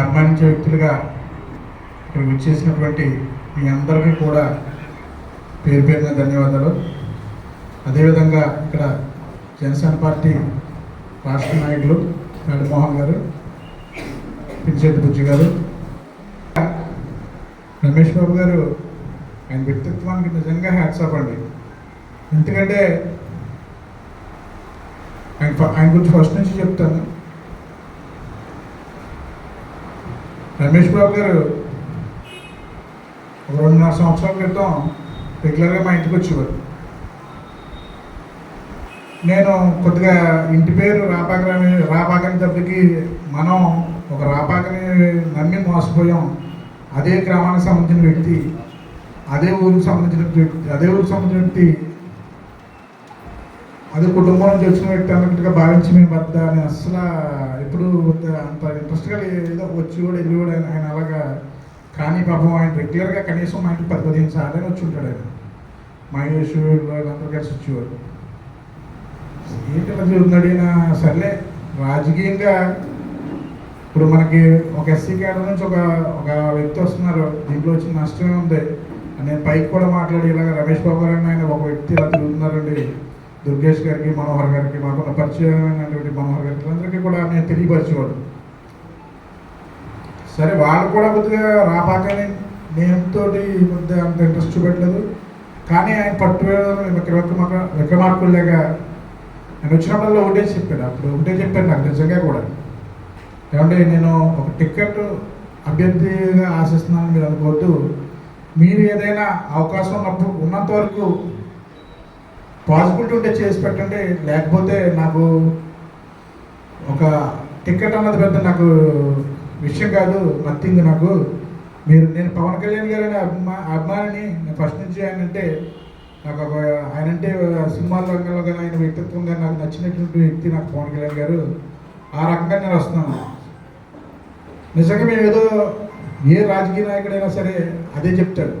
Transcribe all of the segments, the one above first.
అభిమానించే వ్యక్తులుగా ఇక్కడ వచ్చేసినటువంటి మీ అందరికీ కూడా పేరు పేరున ధన్యవాదాలు. అదేవిధంగా ఇక్కడ జనసేన పార్టీ రాష్ట్ర నాయకులు నడిమోహన్ గారు పినిశెట్టి బుజ్జి గారు రమేష్ బాబు గారు ఆయన వ్యక్తిత్వానికి నిజంగా హ్యాట్స్ అండి. ఎందుకంటే ఆయన ఆయన గురించి ఫస్ట్ నుంచి చెప్తాను. రమేష్ బాబు గారు ఒక రెండున్నర సంవత్సరాల క్రితం రెగ్యులర్గా మా ఇంటికి వచ్చేవారు. నేను కొద్దిగా ఇంటి పేరు రాపాక రాపాకని తప్పకి మనం ఒక రాపాకని నమ్మి మోసపోయాం. అదే గ్రామానికి సంబంధించిన వ్యక్తి అదే ఊరికి సంబంధించిన వ్యక్తి అదే ఊరికి సంబంధించిన వ్యక్తి అదే కుటుంబం నుంచి వచ్చిన వ్యక్తి అన్నట్టుగా భావించి మేము వద్ద అని అసలు ఎప్పుడు అంత ఇంట్రెస్ట్గా ఏదో వచ్చి కూడా వెళ్ళి కూడా ఆయన అలాగా. కానీ పాపం ఆయన రెగ్యులర్గా కనీసం మా ఇంటికి పది పదిహేను సార్లు వచ్చి ఉంటాడు ఆయన. మహేష్ వీళ్ళందరూ కలిసి వచ్చేవారు. ఏంటి ఇలా జరుగుతున్నాడు ఈయన? సర్లే రాజకీయంగా ఇప్పుడు మనకి ఒక ఎస్సీ క్యాడర్ నుంచి ఒక ఒక వ్యక్తి వస్తున్నారు. దీంట్లో వచ్చిన నష్టమే ఉంది. నేను పైకి కూడా మాట్లాడి ఇలాగ రమేష్ బాబు గారు అని ఆయన ఒక వ్యక్తి ఇలా తిరుగుతున్నారండి. దుర్గేష్ గారికి మనోహర్ గారికి మాకున్న పరిచయమైనటువంటి మనోహర్ గారికి అందరికీ కూడా నేను తెలియపరిచేవాడు సరే వాళ్ళు కూడా కొద్దిగా రాపాకని నేమ్తో ముందు అంత ఇంట్రెస్ట్ చూపెట్టలేదు. కానీ ఆయన పట్టు విక్రమార్క విక్రమార్కుల్లాగా ఆయన వచ్చినప్పుడల్లా ఒకటే చెప్పాడు. అప్పుడు ఒకటే చెప్పాడు నాకు నిజంగా కూడా. ఏమంటే నేను ఒక టికెట్ అభ్యర్థిగా ఆశిస్తున్నాను మీరు అనుకోవద్దు. మీరు ఏదైనా అవకాశం ఉన్నప్పుడు ఉన్నంత వరకు పాసిబిలిటీ ఉంటే చేసి పెట్టండి లేకపోతే నాకు ఒక టికెట్ అన్నది పెద్ద నాకు విషయం కాదు నథింగ్ నాకు. మీరు నేను పవన్ కళ్యాణ్ గారు అనే అభిమా అభిమానిని నేను ఫస్ట్ నుంచి ఆయన అంటే నాకు ఒక ఆయన అంటే సినిమా రంగంలో కానీ ఆయన వ్యక్తిత్వం కానీ నాకు నచ్చినటువంటి వ్యక్తి నాకు పవన్ కళ్యాణ్ గారు. ఆ రకంగా నేను వస్తున్నాను. నిజంగా మేము ఏదో ఏ రాజకీయ నాయకుడైనా సరే అదే చెప్తాడు.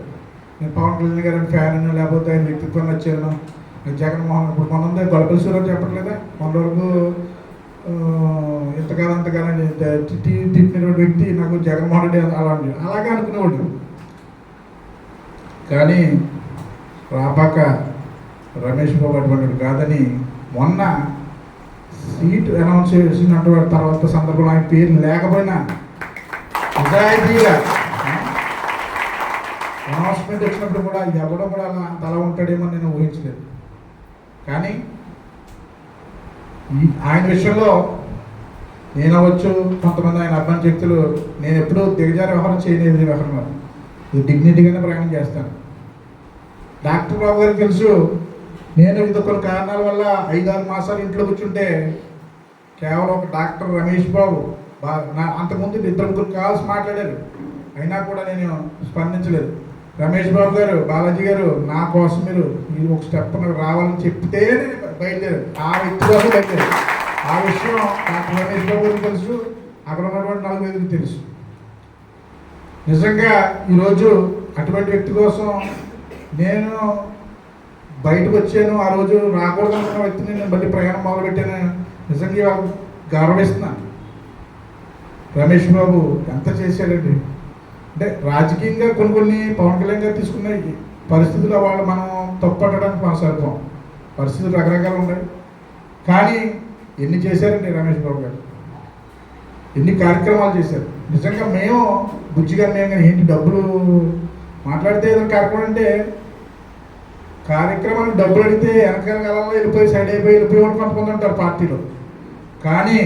నేను పవన్ కళ్యాణ్ గారి ఫ్యాన్ లేకపోతే ఆయన వ్యక్తిత్వం నచ్చాను జగన్మోహన్ ఇప్పుడు మన ఉంది? గొడవల సూర్యం చెప్పట్లేదా? మన వరకు ఇంతకాలం అంతకాలం తిప్పినటువంటి వ్యక్తి నాకు జగన్మోహన్ రెడ్డి అలాంటి అలాగే అనుకునేవాడు. కానీ రాపాక రమేష్ బాబు కాదని మొన్న సీట్ అనౌన్స్ చేసినటువంటి తర్వాత సందర్భంలో ఆయన పేరు లేకపోయినా నిజాయితీగా అనౌన్స్మెంట్ వచ్చినప్పుడు కూడా ఎవడో కూడా అలా తల ఉంటాడేమో నేను ఊహించలేదు. కానీ ఆయన విషయంలో నేను అవ్వచ్చు కొంతమంది ఆయన అబ్బాయి శక్తులు నేను ఎప్పుడూ దిగజార వ్యవహారం చేయలేదు వ్యవహారం ఇది డిగ్నిటీగానే ప్రయాణం చేస్తాను. డాక్టర్ బాబు గారికి తెలుసు నేను ఇది కొన్ని కారణాల వల్ల ఐదారు మాసాలు ఇంట్లో కూర్చుంటే కేవలం ఒక డాక్టర్ రమేష్ బాబు బా నా అంతకుముందు ఇద్దరు ముగ్గురు కావాల్సి మాట్లాడారు. అయినా కూడా నేను స్పందించలేదు. రమేష్ బాబు గారు బాలాజీ గారు నా కోసం మీరు మీరు ఒక స్టెప్ నాకు రావాలని చెప్తే నేను ఆ వ్యక్తి కోసం బయలుదేరాను. ఆ విషయం నాకు రమేష్ బాబు గారికి తెలుసు అక్కడ ఉన్నటువంటి నాలుగు ఐదుగురికి తెలుసు. నిజంగా ఈరోజు అటువంటి వ్యక్తి కోసం నేను బయటకు వచ్చాను ఆ రోజు రాకూడదు అనుకున్న వ్యక్తిని నేను మళ్ళీ ప్రయాణం మొదలుపెట్టాను. నిజంగా గౌరవిస్తున్నాను. రమేష్ బాబు ఎంత చేశాడండి? అంటే రాజకీయంగా కొన్ని కొన్ని పవన్ కళ్యాణ్ గారు తీసుకున్న ఈ పరిస్థితుల్లో వాళ్ళు మనం తప్పట్టడానికి మన సరిపోం పరిస్థితులు రకరకాలు ఉన్నాయి కానీ ఎన్ని చేశారండి రమేష్ బాబు గారు? ఎన్ని కార్యక్రమాలు చేశారు? నిజంగా మేము బుజ్జిగా మేము కానీ ఏంటి డబ్బులు మాట్లాడితే ఏదైనా కార్యక్రమం అంటే కార్యక్రమాలు డబ్బులు అడిగితే వెనకాల కాలంలో వెళ్ళిపోయి సైడ్ అయిపోయి వెళ్ళిపోయి వాళ్ళు కొంతమంది ఉంటారు పార్టీలో. కానీ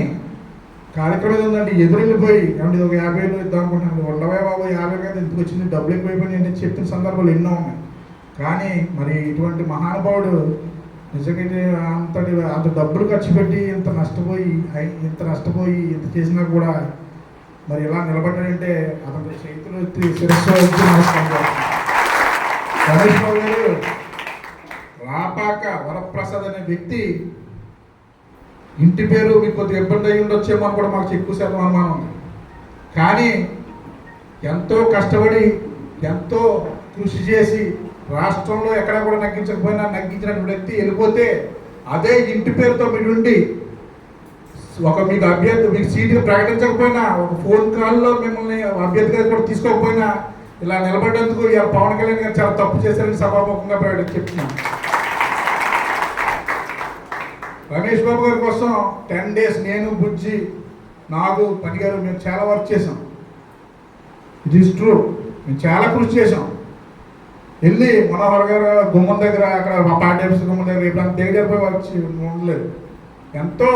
కార్యక్రమం ఏంటంటే ఎదురు వెళ్ళిపోయి ఏమంటే ఒక యాభై వేలు ఇద్దాం అనుకుంటున్నాను. ఉండవే బాబు యాభై కదా ఎందుకు వచ్చింది? డబ్బులు ఎక్కువైపోయి అని చెప్పిన సందర్భాలు ఎన్నో ఉన్నాయి. కానీ మరి ఇటువంటి మహానుభావుడు నిజంగా అంతటి అంత డబ్బులు ఖర్చు పెట్టి ఇంత నష్టపోయి ఇంత నష్టపోయి ఇంత చేసినా కూడా మరి ఇలా నిలబడ్డాడంటే అతని చేతులు ఎత్తి శిరస్సు వచ్చి నమస్కారం రమేష్ రాపాక వరప్రసాద్ అనే వ్యక్తి ఇంటి పేరు మీకు కొద్దిగా ఇబ్బంది అయ్యి ఉండొచ్చేమో అని కూడా మాకు ఎక్కువ శాతం అనుమానం ఉంది. కానీ ఎంతో కష్టపడి ఎంతో కృషి చేసి రాష్ట్రంలో ఎక్కడా కూడా నగ్గించకపోయినా నగ్గించిన వ్యక్తి వెళ్ళిపోతే అదే ఇంటి పేరుతో మీరు ఉండి ఒక మీకు అభ్యర్థి మీకు సీటుని ప్రకటించకపోయినా ఒక ఫోన్ కాల్లో మిమ్మల్ని అభ్యర్థిగా కూడా తీసుకోకపోయినా ఇలా నిలబడేందుకు పవన్ కళ్యాణ్ గారు చాలా తప్పు చేశారని సభాముఖంగా ప్రకటించి చెప్తున్నాను. రమేష్ బాబు గారి కోసం టెన్ డేస్ నేను బుజ్జి నాకు పని గారు మేము చాలా వర్క్ చేసాం ఇట్ ఈస్ ట్రూ మేము చాలా కృషి చేసాం వెళ్ళి మనోహర్ గారు గుమ్మం దగ్గర అక్కడ మా పార్టీ ఆఫీస్ గుమ్మం దగ్గర ఇప్పుడు దగ్గర వచ్చి ఉండలేదు. ఎంతో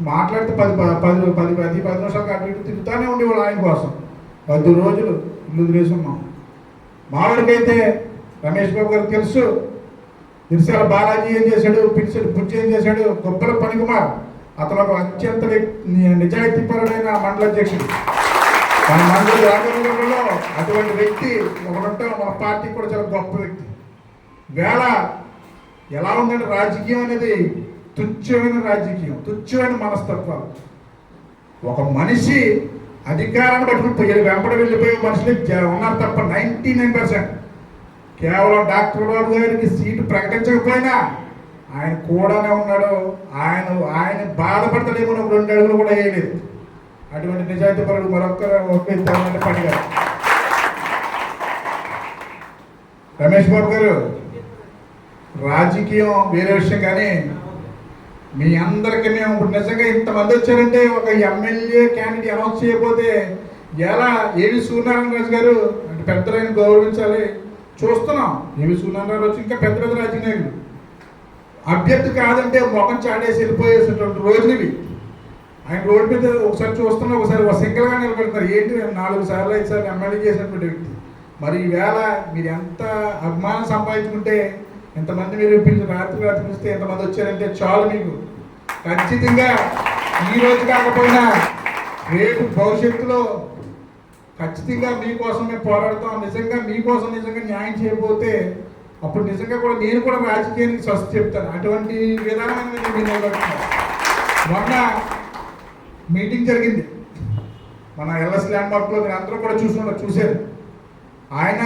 మాట్లాడితే పది పది పది పది పది నిమిషాలు అటు ఇటు తిరుగుతూనే ఉండేవాళ్ళు ఆయన కోసం. పది రోజులు ఇల్లు వదిలేసున్నాం మావాడికైతే రమేష్ బాబు గారికి తెలుసు ఇరుసాల బాలాజీ ఏం చేశాడు? పిలిచాడు బుజ్జి ఏం చేశాడు? గొప్పల పనికుమార్. అతను ఒక అత్యంత వ్యక్తి మండల అధ్యక్షుడు. మన మండలి రాజకీయంలో అటువంటి వ్యక్తి ఒకడంటే మన పార్టీ కూడా చాలా గొప్ప వ్యక్తి. వేళ ఎలా ఉందంటే రాజకీయం అనేది తుచ్చమైన రాజకీయం తుచ్చమైన మనస్తత్వం ఒక మనిషి అధికారాన్ని పట్టుకుని వెంబడి వెళ్ళిపోయే మనుషులు ఉన్నారు తప్ప నైంటీ నైన్ పర్సెంట్. కేవలం డాక్టర్ బాబు గారికి సీటు ప్రకటించకపోయినా ఆయన కూడానే ఉన్నాడు. ఆయన ఆయన బాధపడతాడేమో రెండు అడుగులు కూడా వేయలేదు. అటువంటి నిజాయితీ పరుడు మరొకరు ఒక పని గారు రమేష్ బాబు గారు రాజకీయం వేరే విషయం కానీ మీ అందరికీ మేము ఇప్పుడు నిజంగా ఇంతమంది వచ్చారంటే ఒక ఎమ్మెల్యే క్యాండిడేట్ అనౌన్స్ చేయకపోతే ఎలా ఏవి సూర్యనారాయణ రాజు గారు? అంటే పెద్దలైన గౌరవించాలి. చూస్తున్నాం. ఏమి సూర్యనారాయణ రాజు ఇంకా పెద్ద పెద్ద రాజకీయాలు అభ్యర్థి కాదంటే మొఖం చాడేసి వెళ్ళిపోయేసినటువంటి రోజులు ఇవి. ఆయన రోడ్డు మీద ఒకసారి చూస్తున్నా ఒకసారి ఒక సింగిల్గా నిలబడతారు ఏంటి? నాలుగు సార్లు ఐదు సార్లు ఎమ్మెల్యే చేసినటువంటి వ్యక్తి. మరి ఈవేళ మీరు ఎంత అభిమానం సంపాదించుకుంటే ఎంతమంది మీరు పిలిచి రాత్రి రాత్రి పిలిస్తే ఎంతమంది వచ్చారంటే చాలు మీకు. ఖచ్చితంగా ఈ రోజు కాకపోయినా రేపు భవిష్యత్తులో ఖచ్చితంగా మీకోసం మేము పోరాడతాం నిజంగా మీకోసం నిజంగా న్యాయం చేయకపోతే అప్పుడు నిజంగా కూడా నేను కూడా రాజకీయానికి స్వస్థ చెప్తాను. అటువంటి విధానం నేను నిలబడుతున్నాను మొన్న మీటింగ్ జరిగింది. మన ఎల్ఎస్ ల్యాండ్ మార్క్లో మీరు అందరూ కూడా చూసుకున్నారు చూశారు. ఆయన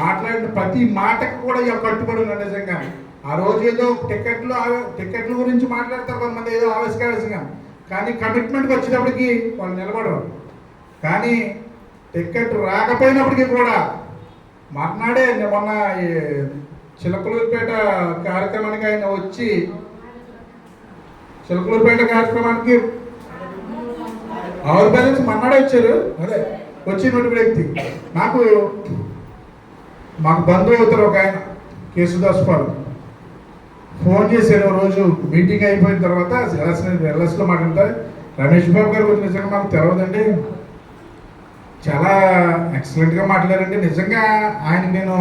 మాట్లాడిన ప్రతి మాటకు కూడా ఇలా కట్టుబడి ఉన్నాడు నిజంగా. ఆ రోజు ఏదో టికెట్లు టికెట్ల గురించి మాట్లాడతారు కొంతమంది ఏదో ఆవేశకావేశంగా కానీ కమిట్మెంట్కి వచ్చేటప్పటికి వాళ్ళు నిలబడరు. కానీ టికెట్ రాకపోయినప్పటికీ కూడా మర్నాడే మొన్న ఈ చిలకలూరుపేట కార్యక్రమానికి ఆయన వచ్చి చిలకలూరుపేట కార్యక్రమానికి ఆరు బ్యాలెన్స్ మన్నాడే వచ్చారు. అదే వచ్చినటువంటి వ్యక్తి నాకు మాకు బంధువు అవుతారు ఒక ఆయన కేసుదాస్ పాల్ ఫోన్ చేశారు రోజు మీటింగ్ అయిపోయిన తర్వాత ఎల్ఎస్ ఎల్ఎస్లో మాట్లాడతారు. రమేష్ బాబు గారు కొంచెం నిజంగా మాకు తెలవదండి. చాలా ఎక్సలెంట్గా మాట్లాడారండి. నిజంగా ఆయన నేను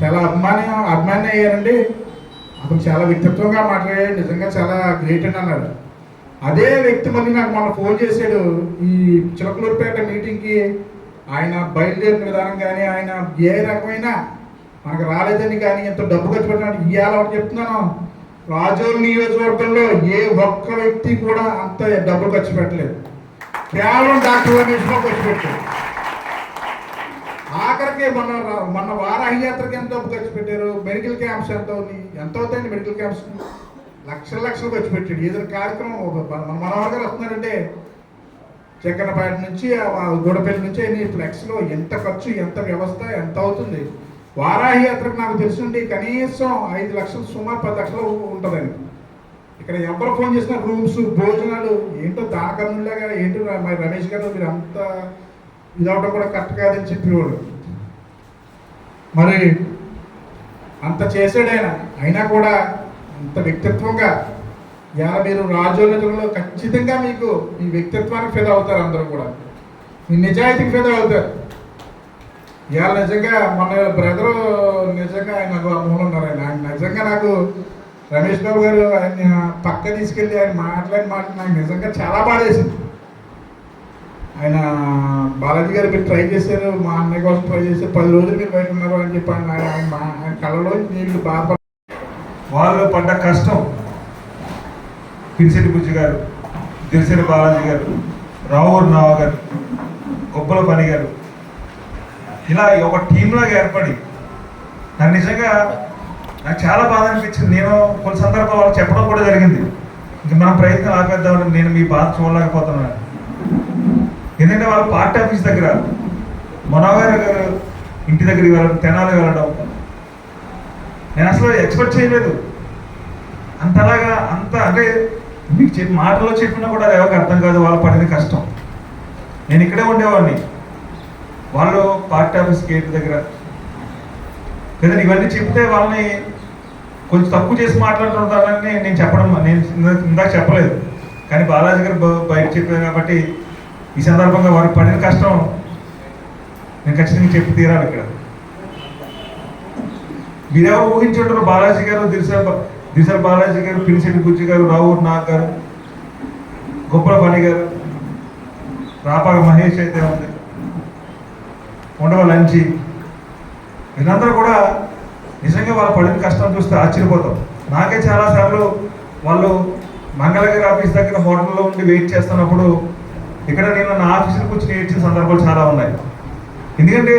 చాలా అభిమాని అభిమాని అయ్యానండి. అతను చాలా వ్యక్తిత్వంగా మాట్లాడాడు. నిజంగా చాలా గ్రేట్ అని అన్నాడు. అదే వ్యక్తి మళ్ళీ నాకు మొన్న ఫోన్ చేశాడు. ఈ చిలకలూరుపేట మీటింగ్కి ఆయన బయలుదేరిన విధానం కానీ ఆయన ఏ రకమైన మనకు రాలేదని కానీ ఎంత డబ్బు ఖర్చు పెట్టడానికి ఇవాళ ఒకటి చెప్తున్నాను. రాజోల్ నియోజకవర్గంలో ఏ ఒక్క వ్యక్తి కూడా అంత డబ్బు ఖర్చు పెట్టలేదు. కేవలం డాక్టర్ రమేష్ ఖర్చు పెట్టారు ఆఖరికి మొన్న రా- మొన్న వారాహి యాత్రకి ఎంతో ఖర్చు పెట్టారు. మెడికల్ క్యాంప్స్ ఎంత ఉంది ఎంత అవుతాయండి మెడికల్ క్యాంప్స్. లక్షల లక్షలు ఖర్చు పెట్టాడు. ఏదైనా కార్యక్రమం ఒక- మన మనోహర్ గారు వస్తున్నారంటే చక్కెరపేట నుంచి ఆ గూడపల్లి నుంచి అన్ని ఫ్లెక్స్లో ఎంత ఖర్చు ఎంత వ్యవస్థ ఎంత అవుతుంది. వారాహి యాత్రకు నాకు తెలుసుండి కనీసం ఐదు లక్షలు సుమారు పది లక్షలు ఉంటుందండి. ఇక్కడ ఎవరు ఫోన్ చేసినా రూమ్స్ భోజనాలు ఏంటో దానకర్ణులాగా ఏంటో మరి రమేష్ గారు మీరు అంత ఇదవడం కూడా కరెక్ట్ కాదని చెప్పేవాడు. మరి అంత చేశాడు అయినా కూడా అంత వ్యక్తిత్వంగా ఇవాళ మీరు రాజోన్నతులలో ఖచ్చితంగా మీకు మీ వ్యక్తిత్వానికి ఫిదా అవుతారు అందరూ కూడా. మీ నిజాయితీకి ఫిదా అవుతారు. ఇవాళ నిజంగా మన బ్రదరు నిజంగా ఆయన నాకు ఉన్నారు ఆయన. ఆయన నిజంగా నాకు రమేష్ బాబు గారు ఆయన పక్క తీసుకెళ్ళి ఆయన మాట్లాడిన మాట నాకు నిజంగా చాలా బాధేసింది. ఆయన బాలాజీ గారు మీరు ట్రై చేశారు మా అన్నయ్య కోసం ట్రై చేశారు. పది రోజులు మీరు బయట ఉన్నారు అని చెప్పి ఆయన ఆయన మా- ఆయన కళ్ళలో నీళ్ళు బాగా వాళ్ళు పడ్డ కష్టం పిరిశెట్టి బుజ్జి గారు దిరిశెట్టి బాలాజీ గారు రావూరు నావ గారు గొప్పల పని గారు. ఇలా ఒక టీంలాగా ఏర్పడి నాకు నిజంగా నాకు చాలా బాధ అనిపించింది. నేను కొన్ని సందర్భాలు వాళ్ళకి చెప్పడం కూడా జరిగింది. ఇంక మన ప్రయత్నం ఆపేద్దామని నేను మీ బాధ చూడలేకపోతున్నాను. ఎందుకంటే వాళ్ళు పార్టీ ఆఫీస్ దగ్గర మనోహర్ గారు ఇంటి దగ్గరికి వెళ్ళడం తెనాలి వెళ్ళడం. నేను అసలు ఎక్స్పెక్ట్ చేయలేదు. అంతలాగా అంత అంటే మీకు చెప్పి మాటల్లో చెప్పినా కూడా అది ఎవరికి అర్థం కాదు వాళ్ళు పడేది కష్టం. నేను ఇక్కడే ఉండేవాడిని. వాళ్ళు పార్టీ ఆఫీస్ గేట్ దగ్గర. లేదా ఇవన్నీ చెప్తే వాళ్ళని కొంచెం తక్కువ చేసి మాట్లాడుతుంటారని నేను చెప్పడం నేను ఇందాక చెప్పలేదు. కానీ బాలాజీ గారు బయట చెప్పారు కాబట్టి ఈ సందర్భంగా వారికి పడిన కష్టం నేను ఖచ్చితంగా చెప్పి తీరాలి ఇక్కడ. మీరేమో ఊహించుంటారు? బాలాజీ గారు దిశ దిశల బాలాజీ గారు పిలిసెడ్డి గుజ్జి గారు రావూర్ నాగ్ గారు గొప్పల పని గారు రాపాక మహేష్ అయితే ఉంది ఉండవ లంచి. వీళ్ళందరూ కూడా నిజంగా వాళ్ళు పడిన కష్టం చూస్తే ఆశ్చర్యపోతాం. నాకే చాలాసార్లు వాళ్ళు మంగళగిరి ఆఫీస్ దగ్గర హోటల్లో ఉండి వెయిట్ చేస్తున్నప్పుడు ఇక్కడ నేను నా ఆఫీసులు కూర్చొని ఇచ్చిన సందర్భాలు చాలా ఉన్నాయి. ఎందుకంటే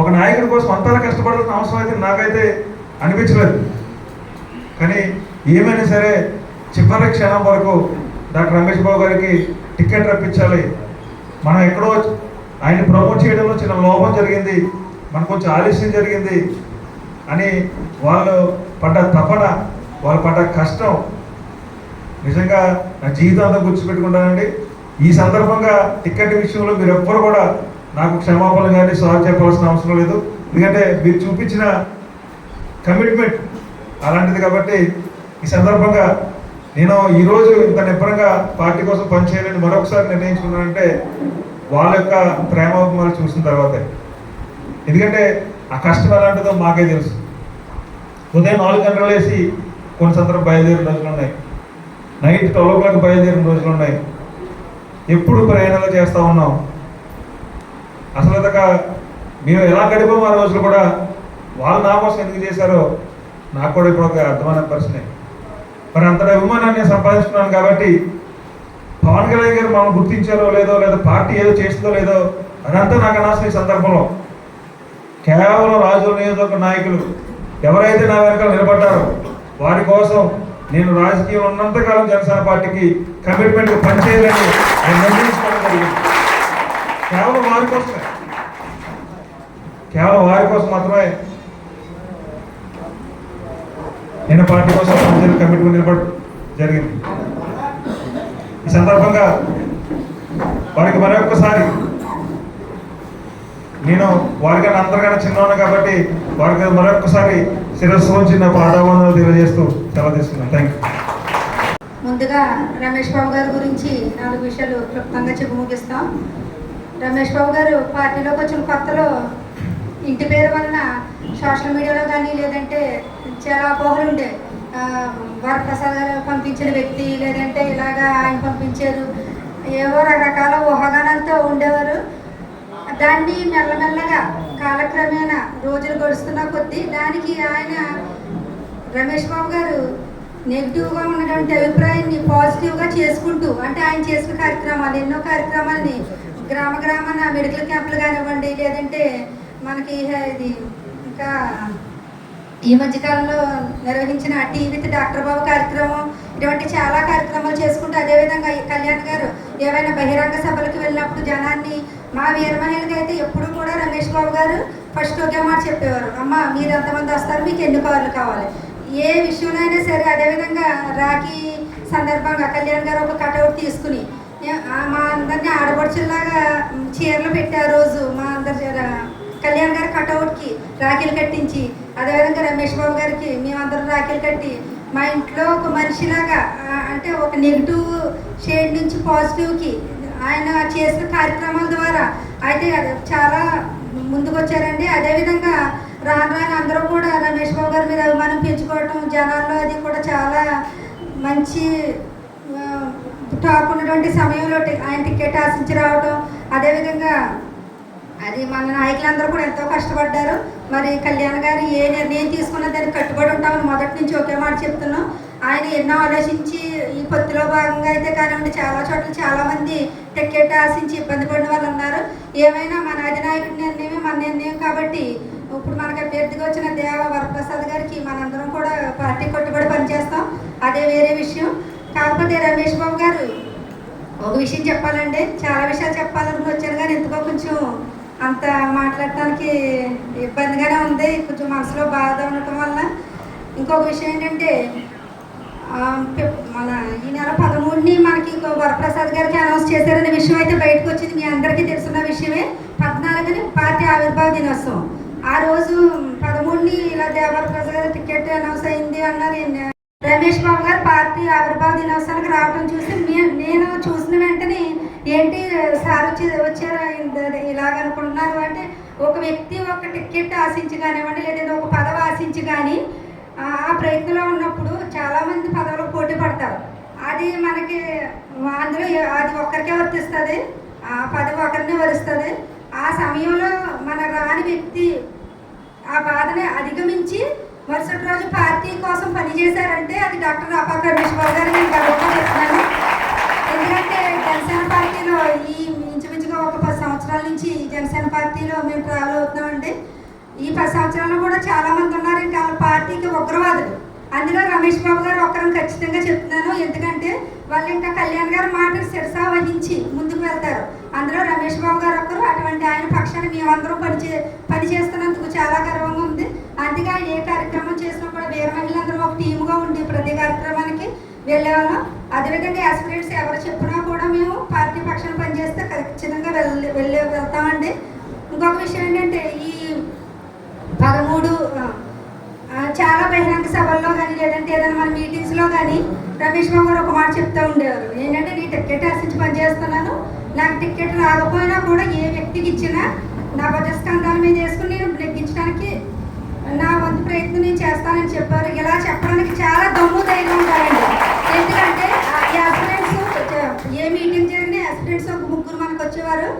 ఒక నాయకుడి కోసం అంతలా కష్టపడాల్సిన అవసరం అయితే నాకైతే అనిపించలేదు. కానీ ఏమైనా సరే చివరి క్షణం వరకు డాక్టర్ రమేష్ బాబు గారికి టికెట్ రప్పించాలి. మనం ఎక్కడో ఆయన ప్రమోట్ చేయడంలో చిన్న లోపం జరిగింది. మనకు కొంచెం ఆలస్యం జరిగింది అని వాళ్ళు పడ్డ తపన వాళ్ళు పడ్డ కష్టం నిజంగా నా జీవితాంతం గుర్తుపెట్టుకుంటానండి. ఈ సందర్భంగా టికెట్ విషయంలో మీరు ఎవ్వరు కూడా నాకు క్షమాపణలు కానీ సారీ చెప్పాల్సిన అవసరం లేదు. ఎందుకంటే మీరు చూపించిన కమిట్మెంట్ అలాంటిది కాబట్టి ఈ సందర్భంగా నేను ఈరోజు ఇంత నిబ్బరంగా పార్టీ కోసం పనిచేయాలని మరొకసారి నిర్ణయించుకున్నానంటే వాళ్ళ యొక్క ప్రేమాభిమానాలు చూసిన తర్వాతే. ఎందుకంటే ఆ కష్టం ఎలాంటిదో మాకే తెలుసు. ఉదయం నాలుగు గంటలు వేసి కొన్ని సందర్భం బయలుదేరిన రోజులు ఉన్నాయి. నైట్ ట్వెల్వ్ ఓ క్లాక్ బయలుదేరిన రోజులు ఉన్నాయి. ఎప్పుడు ప్రయాణాలు చేస్తూ ఉన్నాం. అసలు అదొక మేము ఎలా గడిపాము ఆ రోజులు కూడా వాళ్ళు నా కోసం ఎందుకు చేశారో నాకు కూడా ఇప్పుడు ఒక అర్థమైన ప్రశ్నే. మరి అంతటి అభిమానాన్ని సంపాదించుకున్నాను కాబట్టి పవన్ కళ్యాణ్ గారు మమ్మల్ని గుర్తించారో లేదో లేదా పార్టీ ఏదో చేస్తుందో లేదో అదంతా నాకు అనవసరం ఈ సందర్భంలో కేవలం రాజు నియోజకవర్గ నాయకులు ఎవరైతే నా వెనకాల నిలబడ్డారో వారి కోసం నేను రాజకీయం ఉన్నంతకాలం జనసేన పార్టీకి కమిట్మెంట్ పనిచేయాలని ఆయన నిర్ణయించుకోవడం జరిగింది. కేవలం వారి కోసమే. కేవలం వారి కోసం మాత్రమే నేను పార్టీ కోసం కమిట్మెంట్ నిలబడి జరిగింది. ఈ సందర్భంగా వారికి మరొకసారి నేను వారికన్నా అందరికన్నా చిన్నవాడు కాబట్టి వారికి మరొకసారి శిరస్సు ఉంచి నా పాదాబంధాలు తెలియజేస్తూ సెలవు తీసుకున్నాను థ్యాంక్ యూ ముందుగా రమేష్ బాబు గారి గురించి నాలుగు విషయాలు క్లుప్తంగా చెప్పు ముగిస్తాం. రమేష్ బాబు గారు పార్టీలోకి వచ్చిన కొత్తలో ఇంటి పేరు వలన సోషల్ మీడియాలో కానీ లేదంటే చాలా అపోహలు ఉండే. వరప్రసాద్ గారు పంపించిన వ్యక్తి లేదంటే ఇలాగా ఆయన పంపించారు. ఏవో రకరకాల ఊహాగానాలతో ఉండేవారు. దాన్ని మెల్లమెల్లగా కాలక్రమేణా రోజులు గడుస్తున్న కొద్దీ దానికి ఆయన రమేష్ బాబు గారు నెగిటివ్గా ఉన్నటువంటి అభిప్రాయాన్ని పాజిటివ్గా చేసుకుంటూ అంటే ఆయన చేసిన కార్యక్రమాలు ఎన్నో కార్యక్రమాలని గ్రామ గ్రామాన మెడికల్ క్యాంపులు కానివ్వండి లేదంటే మనకి ఇది ఇంకా ఈ మధ్యకాలంలో నిర్వహించిన టీ విత్ డాక్టర్ బాబు కార్యక్రమం ఇటువంటి చాలా కార్యక్రమాలు చేసుకుంటూ అదేవిధంగా కళ్యాణ్ గారు ఏవైనా బహిరంగ సభలకు వెళ్ళినప్పుడు జనాన్ని మా వీర మహిళకి అయితే ఎప్పుడు కూడా రమేష్ బాబు గారు ఫస్ట్ ఒకే మాట చెప్పేవారు. అమ్మ మీరు ఎంతమంది వస్తారు? మీకు ఎన్ని కార్లు కావాలి? ఏ విషయంలో అయినా సరే అదేవిధంగా రాఖీ సందర్భంగా కళ్యాణ్ గారు ఒక కటౌట్ తీసుకుని మా అందరినీ ఆడపడుచుల్లాగా చీరలు పెట్టి ఆ రోజు మా అందరి కళ్యాణ్ గారి కటౌట్కి రాఖీలు కట్టించి అదేవిధంగా రమేష్ బాబు గారికి మేమందరం రాఖీలు కట్టి మా ఇంట్లో ఒక మనిషిలాగా అంటే ఒక నెగిటివ్ షేడ్ నుంచి పాజిటివ్కి ఆయన చేసిన కార్యక్రమాల ద్వారా అయితే చాలా ముందుకు వచ్చారండి అదేవిధంగా రాను రాను అందరూ కూడా రమేష్ బాబు గారి మీద అభిమానం పెంచుకోవటం జనాల్లో అది కూడా చాలా మంచి ఆ, టాక్ ఉన్నటువంటి సమయంలో ఆయన టికెట్ ఆశించి రావటం. అదేవిధంగా అది మన నాయకులందరూ కూడా ఎంతో కష్టపడ్డారు. మరి కళ్యాణ్ గారు ఏ నిర్ణయం తీసుకున్న దానికి కట్టుబడి ఉంటామని మొదటి నుంచి ఒకే మాట చెప్తున్నాం. ఆయన ఎన్నో ఆలోచించి ఈ పొత్తులో భాగంగా అయితే కానివ్వండి చాలా చోట్ల చాలామంది టికెట్ ఆశించి ఇబ్బంది పడిన వాళ్ళు ఉన్నారు. ఏమైనా మన అధినాయకుడి నిర్ణయమే మన నిర్ణయం కాబట్టి ఇప్పుడు మనకి అభ్యర్థిగా వచ్చిన దేవ వరప్రసాద్ గారికి మనందరం కూడా పార్టీ కట్టుబడి పనిచేస్తాం. అదే వేరే విషయం. కాకపోతే రమేష్ బాబు గారు ఒక విషయం చెప్పాలండి చాలా విషయాలు చెప్పాలనుకుని వచ్చాను కానీ ఎందుకో కొంచెం అంత మాట్లాడటానికి ఇబ్బందిగానే ఉంది. కొంచెం మనసులో బాధ ఉండటం వల్ల. ఇంకొక విషయం ఏంటంటే మన ఈ నెల పదమూడుని మనకి ఇంకో వరప్రసాద్ గారికి అనౌన్స్ చేశారనే విషయం అయితే బయటకు వచ్చింది. మీ అందరికీ తెలుసున్న విషయమే. పద్నాలుగుని పార్టీ ఆవిర్భావ దినోత్సవం. ఆ రోజు పదమూడుని ఇలా దేవరప్రసాద్ గారి టికెట్ అనౌన్స్ అయింది అన్నారు. రమేష్ బాబు గారు పార్టీ ఆవిర్భావ దినోత్సవానికి రావడం చూసి నేను చూసిన వెంటనే ఏంటి సార్ వచ్చి వచ్చారా ఇలాగనుకుంటున్నారు ఇలాగ అనుకుంటున్నారు అంటే ఒక వ్యక్తి ఒక టికెట్ ఆశించి కానివ్వండి లేదంటే ఒక పదవి ఆశించి కానీ ఆ ప్రయత్నంలో ఉన్నప్పుడు చాలామంది పదవులు పోటీ పడతారు. అది మనకి అందులో అది ఒక్కరికే వర్తిస్తుంది. ఆ పదవి ఒకరినే వరుస్తుంది. ఆ సమయంలో మన రాని వ్యక్తి ఆ బాధని అధిగమించి మరుసటి రోజు పార్టీ కోసం పనిచేశారంటే అది డాక్టర్ అపాకర్ విశ్వాస్ గారు నేను గర్వంగా చెప్తున్నాను. ఎందుకంటే జనసేన పార్టీలో ఈ ఇంచుమించుగా ఒక పది సంవత్సరాల నుంచి జనసేన పార్టీలో మేము ట్రావెల్ అవుతున్నామండి. ఈ పది సంవత్సరాల్లో కూడా చాలామంది ఉన్నారు ఇంకా వాళ్ళ పార్టీకి ఉగ్రవాదులు. అందులో రమేష్ బాబు గారు ఒకరిని ఖచ్చితంగా చెప్తున్నాను. ఎందుకంటే వాళ్ళు ఇంకా కళ్యాణ్ గారు మాట శిరసా వహించి ముందుకు వెళ్తారు. అందులో రమేష్ బాబు గారు ఒకరు అటువంటి ఆయన పక్షాన మేమందరూ పనిచే పని చేస్తున్నందుకు చాలా గర్వంగా ఉంది. అందుకే ఆయన ఏ కార్యక్రమం చేసినా కూడా వీర మహిళలందరూ ఒక టీముగా ఉండి ప్రతి కార్యక్రమానికి వెళ్ళేవాళ్ళం. అదేవిధంగా ఆస్పిరెంట్స్ ఎవరు చెప్పినా కూడా మేము పార్టీ పక్షాన పనిచేస్తే ఖచ్చితంగా వెళ్ళి వెళ్ళే వెళ్తామండి. ఇంకొక విషయం ఏంటంటే ఈ పదమూడు చాలా బహిరంగ సభల్లో కానీ లేదంటే ఏదైనా మన మీటింగ్స్లో కానీ రమేష్ బాబు గారు ఒక మాట చెప్తూ ఉండేవారు. ఏంటంటే నేను టికెట్ ఆశించి పనిచేస్తున్నాను. నాకు టికెట్ రాకపోయినా కూడా ఏ వ్యక్తికి ఇచ్చినా నా భజస్కంధాల మీద వేసుకుని నేను నెగ్గించడానికి నా వంతు ప్రయత్నం నేను చేస్తానని చెప్పారు. ఇలా చెప్పడానికి చాలా దమ్ము ధైర్యం ఉండాలండి. ఎందుకంటే ఈ అస్పిరెంట్స్ ఏ మీటింగ్ జరిగినా అస్పిరెంట్స్ ఒక ముగ్గురు మనకు వచ్చేవారు.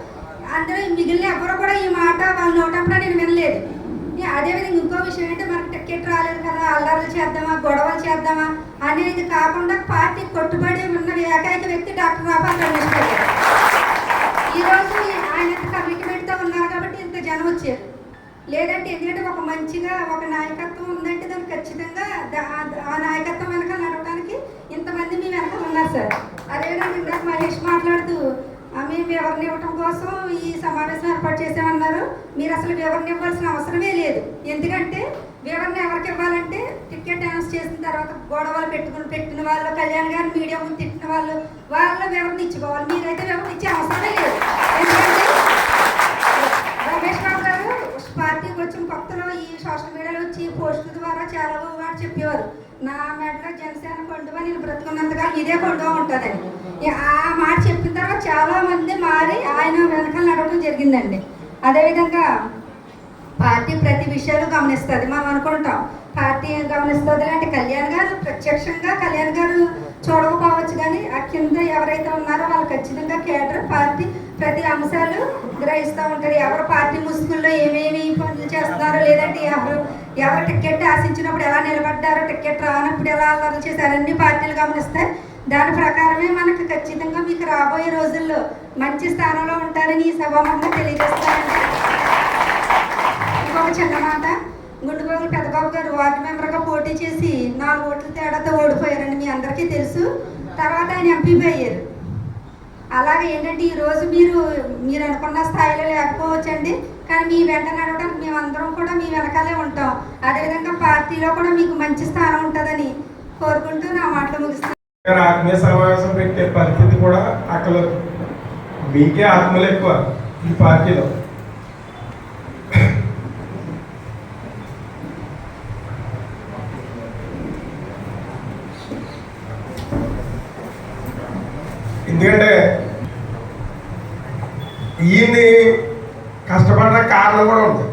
అందరూ మిగిలిన ఎవరు కూడా ఈ మాట వాళ్ళ నోటప్పుడు నేను వినలేదు. అదేవిధంగా ఇంకో విషయం ఏంటంటే మనకి టికెట్ రాలేదు కదా అల్లర్లు చేద్దామా గొడవలు చేద్దామా అనేది కాకుండా పార్టీ కొట్టుబడి ఉన్న ఏకైక వ్యక్తి డాక్టర్ రాపా రమేష్ గారు. ఈ రోజు ఆయన కమిట్మెంట్తో ఉన్నారు కాబట్టి ఇంత జనం వచ్చారు. లేదంటే ఎందుకంటే ఒక మంచిగా ఒక నాయకత్వం ఉందంటే దానికి ఖచ్చితంగా ఆ- నాయకత్వం వెనక నడవడానికి ఇంతమంది మీ వెనక ఉన్నారు సార్. అదేవిధంగా ఇందాక మహేష్ మాట్లాడుతూ మేము వివరణ ఇవ్వటం కోసం ఈ సమావేశం ఏర్పాటు చేసామన్నారు మీరు అసలు వివరణ ఇవ్వాల్సిన అవసరమే లేదు. ఎందుకంటే వివరణ ఎవరికి ఇవ్వాలంటే టికెట్ అనౌన్స్ చేసిన తర్వాత గొడవలు పెట్టుకుని పెట్టిన వాళ్ళు కళ్యాణ్ గారిని మీడియా ముందు తిట్టిన వాళ్ళు వాళ్ళ వివరణ ఇచ్చుకోవాలి. మీరైతే వివరణ ఇచ్చే అవసరమే లేదు. రమేష్ బాబు గారు పార్టీకి వచ్చిన భక్తులు ఈ సోషల్ మీడియాలో వచ్చి పోస్టుల ద్వారా చాలా మాట చెప్పేవారు. నా మెడలో జనసేన పండుగ నేను బ్రతుకున్నంతగా ఇదే పండుగ ఉంటుందండి ఆ మాట చెప్పిన తర్వాత చాలా మంది మారి ఆయన వెనకాల నడవడం జరిగిందండి. అదేవిధంగా పార్టీ ప్రతి విషయాలు గమనిస్తుంది మనం అనుకుంటాం. పార్టీ ఏం గమనిస్తుంది అంటే కళ్యాణ్ గారు ప్రత్యక్షంగా కళ్యాణ్ గారు చూడకపోవచ్చు కానీ ఆ కింద ఎవరైతే ఉన్నారో వాళ్ళు ఖచ్చితంగా కేటర్ పార్టీ ప్రతి అంశాలు గ్రహిస్తూ ఉంటారు ఎవరు పార్టీ ముసుగుల్లో ఏమేమి పనులు చేస్తున్నారో లేదంటే ఎవరు ఎవరు టికెట్ ఆశించినప్పుడు ఎలా నిలబడ్డారో టికెట్ రానప్పుడు ఎలా అల్లరి చేశారు అన్ని పార్టీలు గమనిస్తాయి దాని ప్రకారమే మనకు ఖచ్చితంగా మీకు రాబోయే రోజుల్లో మంచి స్థానంలో ఉంటారని ఈ సభాముఖంగా తెలియజేస్తానండి ఇంకొక చిన్న మాట. గుండుబాబు పెద్దబాబు గారు వార్డు మెంబర్గా పోటీ చేసి నాలుగు ఓట్ల తేడాతో ఓడిపోయారని మీ అందరికీ తెలుసు. తర్వాత ఆయన ఎంపీపీ అయ్యారు. అలాగే ఏంటంటే ఈరోజు మీరు మీరు అనుకున్న స్థాయిలో లేకపోవచ్చండి. కానీ మీ వెంట నడవడానికి మేమందరం కూడా మీ వెనకాలే ఉంటాం. అదేవిధంగా పార్టీలో కూడా మీకు మంచి స్థానం ఉంటుందని కోరుకుంటూ నా మాటలు ముగిస్తాను ఆత్మీయ సమావేశం పెట్టే పరిస్థితి కూడా అక్కడ మీకే ఆత్మలు ఎక్కువ ఈ పార్టీలో. ఎందుకంటే ఈయన్ని కష్టపడడానికి కారణం కూడా ఉంది.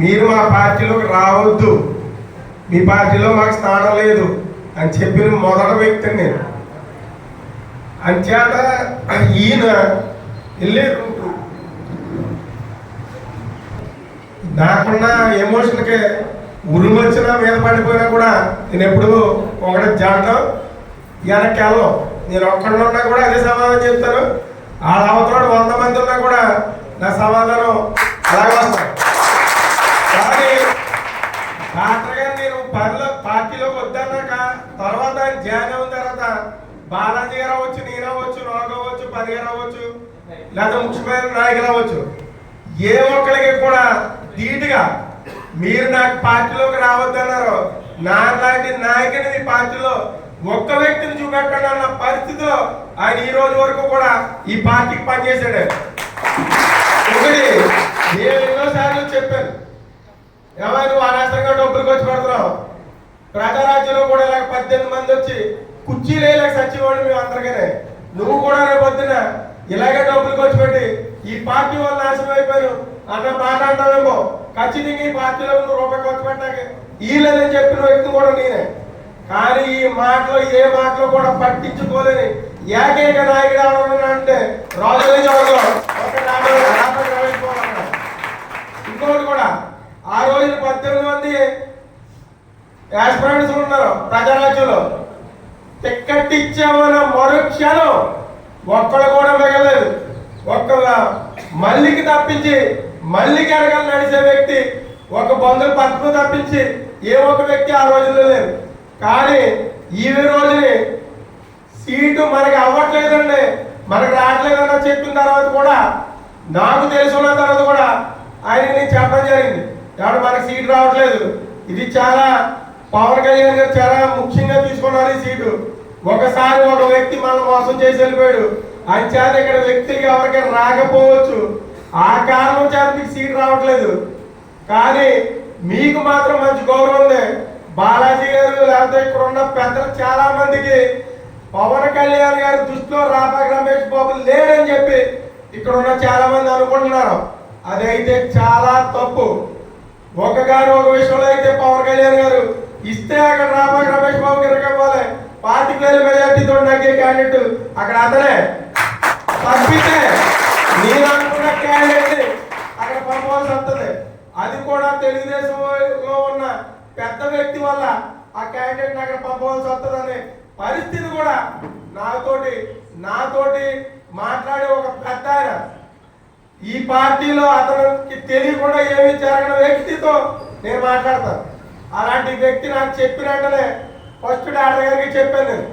మీరు మా పార్టీలోకి రావద్దు. మీ పార్టీలో మాకు స్థానం లేదు అని చెప్పిన మొదటి వ్యక్తిని నేను. అంచేత ఈయన వెళ్ళే రూటు నాకున్న ఎమోషన్కి ఉరుమొచ్చినా మీద పడిపోయినా కూడా నేను ఎప్పుడు ఒకటి జాడటం వెనక్కి వెళ్ళం నేను ఒక్కడిని ఉన్నా కూడా అదే సమాధానం చెప్తాను. ఆ అవతల వంద మంది ఉన్నా కూడా నా సమాధానం అలాగే వస్తాను కానీ డాక్టర్ గారు నేను పనిలో పార్టీలోకి వద్దన్నాక తర్వాత జాయిన్ అయిన తర్వాత బాలాజీ గారు అవ్వచ్చు నేను అవ్వచ్చు నాగ్ అవ్వచ్చు పని గారు అవ్వచ్చు లేదా ముఖ్యమైన నాయకులు అవ్వచ్చు. ఏ ఒక్కరికి కూడా ధీటుగా మీరు నాకు పార్టీలోకి రావద్దన్నారు. నా లాంటి నాయకుని పార్టీలో ఒక్క వ్యక్తిని చూపెట్టండి అన్న పరిస్థితిలో ఆయన ఈ రోజు వరకు కూడా ఈ పార్టీకి పనిచేశాడు. ఒకటి నేను ఎన్నోసార్లు చెప్పాను. ఏమైనా నువ్వు అనవసరంగా డబ్బులు ఖర్చు పెడుతున్నావు. ప్రజారాజ్యంలో కూడా ఇలాగ పద్దెనిమిది మంది వచ్చి కుర్చీలు వేయలేక సచ్చివాడు మేము అందరికనే. నువ్వు కూడా రేపు ఇలాగే డబ్బులు ఖర్చు పెట్టి ఈ పార్టీ వల్ల నాశనం అయిపోయాను అన్న మాట అంటావేమో. ఖచ్చితంగా ఈ పార్టీలో నువ్వు రూపాయి ఖర్చు పెట్టాక ఈ లేదని చెప్పిన వ్యక్తి కూడా నేనే. కానీ ఈ మాటలు ఏ మాటలు కూడా పట్టించుకోలేని ఏకైక నాయకుడు ఎవరన్నా అంటే రాజులే చౌరలో ఒక ఇంకోటి కూడా ఆ రోజున పద్దెనిమిది మంది యాస్పిరెంట్స్ ఉన్నారు ప్రజారాజ్యంలో. టిక్కెట్ ఇచ్చామన్న మరుక్షణం ఒక్కడు కూడా మిగలేదు. ఒక్క మల్లికి తప్పించి మల్లికి వెనకాల నడిచే వ్యక్తి ఒక బంధువు పత్రం తప్పించి ఏ ఒక్క వ్యక్తి ఆ రోజుల్లో లేరు. కానీ ఈ రోజుని సీటు మనకి అవ్వట్లేదండి. మనకి రావట్లేదన్న చెప్పిన తర్వాత కూడా నాకు తెలుసున్న తర్వాత కూడా ఆయన నేను చెప్పడం జరిగింది. కాబట్టి మనకి సీటు రావట్లేదు. ఇది చాలా పవన్ కళ్యాణ్ గారు చాలా ముఖ్యంగా తీసుకున్నారు ఈ సీటు. ఒకసారి ఒక వ్యక్తి మనం మోసం చేసి వెళ్ళిపోయాడు. ఆయన చేత ఇక్కడ వ్యక్తికి ఎవరికి రాకపోవచ్చు. ఆ కారణం చేత మీకు సీటు రావట్లేదు. కానీ మీకు మాత్రం మంచి గౌరవం ఉంది. బాలాజీ గారు లేకపోతే ఇక్కడ ఉన్న పెద్దలు చాలా మందికి పవన్ కళ్యాణ్ గారి దృష్టిలో రాపాక రమేష్ బాబు లేడని చెప్పి ఇక్కడ ఉన్న చాలా మంది అనుకుంటున్నారు. అదైతే చాలా తప్పు. ఒక గారు ఒక విషయంలో అయితే పవన్ కళ్యాణ్ గారు ఇస్తే అక్కడ రాపాక రమేష్ బాబు గారికి ఇవ్వాలి పాతిక వేల మెజార్టీతో నగ్గే క్యాండిడేట్ అక్కడ అతనే. తప్పితే నేను అనుకున్న క్యాండిడేట్ అక్కడ పంపవలసి వస్తుంది. అది కూడా తెలుగుదేశంలో ఉన్న పెద్ద వ్యక్తి వల్ల ఆ క్యాండిడేట్ అక్కడ పంపవలసి వస్తుందనే పరిస్థితి కూడా నాతోటి నాతోటి మాట్లాడే ఒక పెద్ద ఆయన. ఈ పార్టీలో అతనికి తెలియకుండా ఏమి జరగని వ్యక్తితో నేను మాట్లాడతాను. అలాంటి వ్యక్తి నాకు చెప్పినట్టనే ఫస్ట్ డాక్టర్ గారికి చెప్పాను నేను.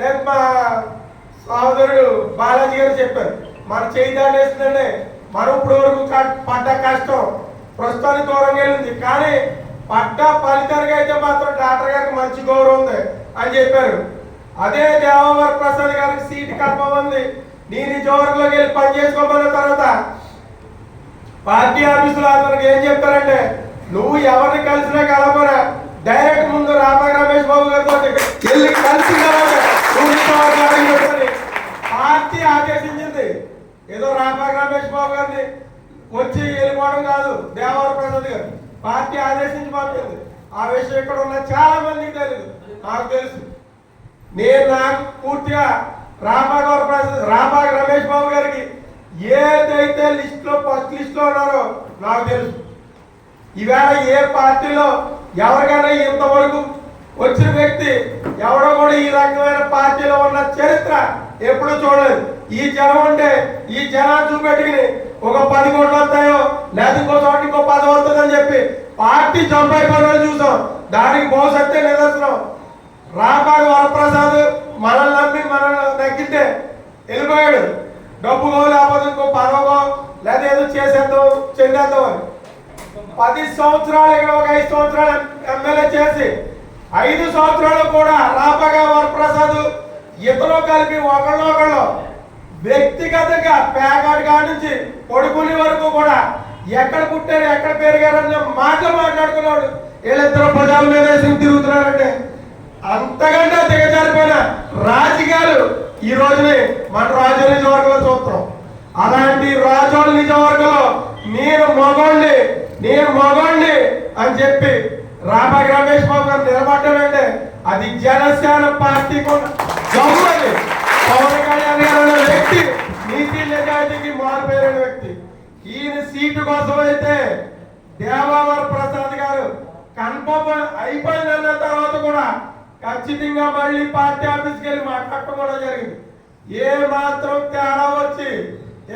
లేదు మా సహోదరుడు బాలాజీ గారు చెప్పారు. మన చేయి దాటేస్తుందండి మనం ఇప్పుడు వరకు పడ్డ కష్టం ప్రస్తుతానికి దూరంగా వెళ్ళింది. కానీ పట్టా ఫలితానికి అయితే మాత్రం డాక్టర్ గారికి మంచి గౌరవం ఉంది అని చెప్పారు. అదే దేవవర ప్రసాద్ గారికి సీటు ఉంది. నేను నిజవర్గంలోకి వెళ్ళి పని చేసుకోమన్న తర్వాత పార్టీ ఆఫీసులో అతనికి ఏం చెప్పారంటే నువ్వు ఎవరిని కలిసినా కలపరా డైరెక్ట్ ముందు రామా రమేష్ బాబు గారితో వెళ్ళి కలిసి పార్టీ ఆదేశించింది. ఏదో రామా రమేష్ బాబు గారిని వచ్చి వెళ్ళిపోవడం కాదు దేవవర ప్రసాద్ గారు. పార్టీ ఆదేశించి పంపింది. ఆ విషయం ఇక్కడ ఉన్న చాలా మందికి తెలియదు. నాకు తెలుసు. నేను నాకు పూర్తిగా రామాగౌర ప్రసాద్ రామా రమేష్ బాబు గారికి ఏదైతే లిస్ట్లో ఫస్ట్ లిస్ట్లో ఉన్నారో నాకు తెలుసు. ఈవేళ ఏ పార్టీలో ఎవరికైనా ఇంతవరకు వచ్చిన వ్యక్తి ఎవడో కూడా ఈ రకమైన పార్టీలో ఉన్న చరిత్ర ఎప్పుడూ చూడలేదు. ఈ జనం అంటే ఈ జనాన్ని చూపెట్టుకుని ఒక పది కోట్లు వస్తాయో లేదా ఇంకో చోట ఇంకో పది వస్తుందని చెప్పి పార్టీ జంప్ అయిపోయిన చూసాం. దానికి భవిష్యత్తే నిదర్శనం రాబాగ్ వరప్రసాద్ మనల్ని నమ్మి మనల్ని తగ్గితే వెళ్ళిపోయాడు. డబ్బుకో లేకపోతే ఇంకో పదవకో లేదా ఏదో చేసేద్దాం చెందేద్దాం అని. పది సంవత్సరాలు ఇక్కడ ఒక ఐదు సంవత్సరాలు ఎమ్మెల్యే చేసి ఐదు సంవత్సరాలు కూడా రాపగా వరప్రసాద్ ఇతరు కలిపి ఒకళ్ళు ఒకళ్ళు వ్యక్తిగతంగా పేకాడి కాడి నుంచి పొడుగులి వరకు కూడా ఎక్కడ పుట్టారు ఎక్కడ పెరిగారన్న మాటలు మాట్లాడుకున్నాడు వీళ్ళిద్దరు ప్రజల మీద వేసి తిరుగుతున్నారంటే అంతకంటే దిగజారిపోయిన రాజకీయాలు ఈ రోజుని మన రాజు నిజవర్గంలో చూస్తున్నాం అలాంటి రాజోళ్ళ నిజవర్గంలో నేను మగోళ్ళి నేను మగోళ్ళి అని చెప్పి రామకి రమేష్ బాబు గారు నిలబడడం అంటే అది జనసేన పార్టీ కూడా గౌరవం పవన్ కళ్యాణ్ గారు అనే వ్యక్తి నీతి నిజాయితీకి వ్యక్తి. ఈయన సీటు కోసం అయితే దేవావర ప్రసాద్ గారు కన్ఫర్మ్ అయిపోయిందన్న తర్వాత కూడా ఖచ్చితంగా మళ్ళీ పార్టీ ఆఫీస్కి వెళ్ళి మాట్లాడటం కూడా జరిగింది. ఏ మాత్రం తేడా వచ్చి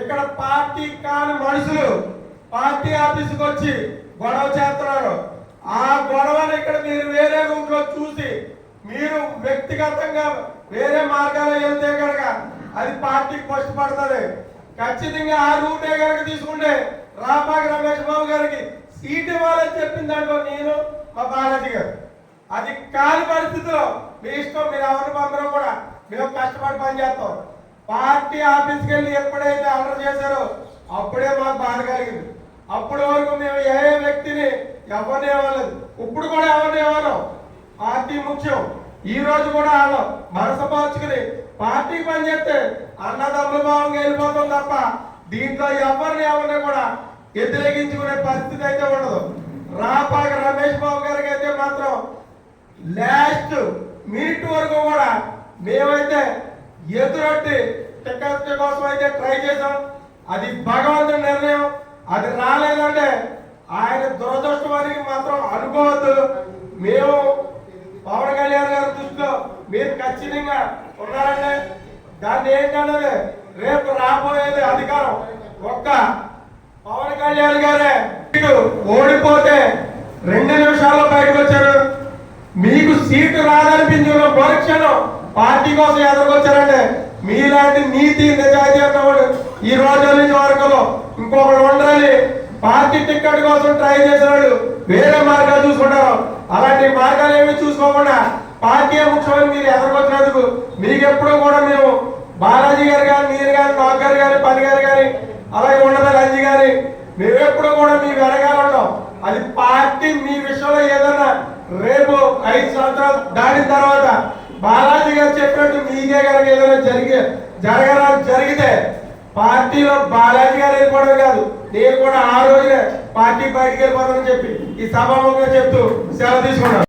ఇక్కడ పార్టీ కాని మనుషులు పార్టీ ఆఫీస్కి వచ్చి గొడవ చేస్తున్నారు. ఆ గొడవని ఇక్కడ మీరు వేరే రూమ్ చూసి మీరు వ్యక్తిగతంగా వేరే మార్గాల్లో వెళ్తే కనుక అది పార్టీకి ఫస్ట్ పడుతుంది. ఖచ్చితంగా ఆ రూటే కనుక తీసుకుంటే రాపాకి రమేష్ బాబు గారికి సీట్ ఇవ్వాలని చెప్పిన దాంట్లో నేను మా బాలాజీ గారు. అది కాని పరిస్థితిలో మీ ఇష్టం మీరు ఎవరిని పంపడం కూడా మేము కష్టపడి పనిచేస్తాం. పార్టీ ఆఫీస్కి వెళ్ళి ఎప్పుడైతే ఆర్డర్ చేశారో అప్పుడే మాకు బాధ కలిగింది. అప్పటి వరకు మేము ఏ ఏ వ్యక్తిని ఎవరిని ఇవ్వలేదు. ఇప్పుడు కూడా ఎవరిని ఇవ్వను. పార్టీ ముఖ్యం. ఈ రోజు కూడా వాళ్ళు మనసు మార్చుకుని పార్టీకి పనిచేస్తే అన్నదమ్ముల భావంగా వెళ్ళిపోతాం తప్ప దీంట్లో ఎవరిని ఎవరిని కూడా వ్యతిరేకించుకునే పరిస్థితి అయితే ఉండదు. రాపాక రమేష్ బాబు గారికి అయితే మాత్రం లాస్ట్ మినిట్ వరకు కూడా మేమైతే ఎదురొట్టి టికెట్ కోసం అయితే ట్రై చేసాం అది భగవంతుడి నిర్ణయం. అది రాలేదంటే ఆయన దురదృష్టం అని మాత్రం అనుకోవద్దు. మేము పవన్ కళ్యాణ్ గారి దృష్టిలో మీరు ఖచ్చితంగా ఉన్నారంటే దాన్ని ఏంటన్నది రేపు రాబోయేది అధికారం. ఒక్క పవన్ కళ్యాణ్ గారే మీరు ఓడిపోతే రెండు నిమిషాల్లో బయటకు వచ్చారు. మీకు సీటు రాదనిపించిన మరుక్షణం పార్టీ కోసం ఎదుర్కొచ్చారంటే మీలాంటి నీతి నిజాయితీ అన్నవాడు ఈ రోజు నుంచి వరకు ఇంకొకడు ఉండాలి పార్టీ టికెట్ కోసం ట్రై చేసిన వేరే మార్గాలు చూసుకుంటారు. అలాంటి మార్గాలు ఏమి చూసుకోకుండా పార్టీ ముఖ్యమని మీరు ఎదుర్కొచ్చినందుకు మీకు ఎప్పుడూ కూడా మేము బాలాజీ గారు కానీ మీరు కానీ నాగ్ గారు కానీ పని గారు కానీ అలాగే ఉండదు రంజీ గారి మేము కూడా మీ వెనకాలంటాం అది పార్టీ మీ విషయంలో ఏదన్నా రేపు ఐదు సంవత్సరాలు దాటిన తర్వాత బాలాజీ గారు చెప్పినట్టు మీకే కనుక ఏదైనా జరిగే జరగరా జరిగితే పార్టీలో బాలాజీ గారు వెళ్ళిపోవడం కాదు. నేను కూడా ఆ రోజులే పార్టీ బయటికి వెళ్ళిపోతానని చెప్పి ఈ సభాముఖంగా చెప్తూ సెలవు తీసుకున్నాను.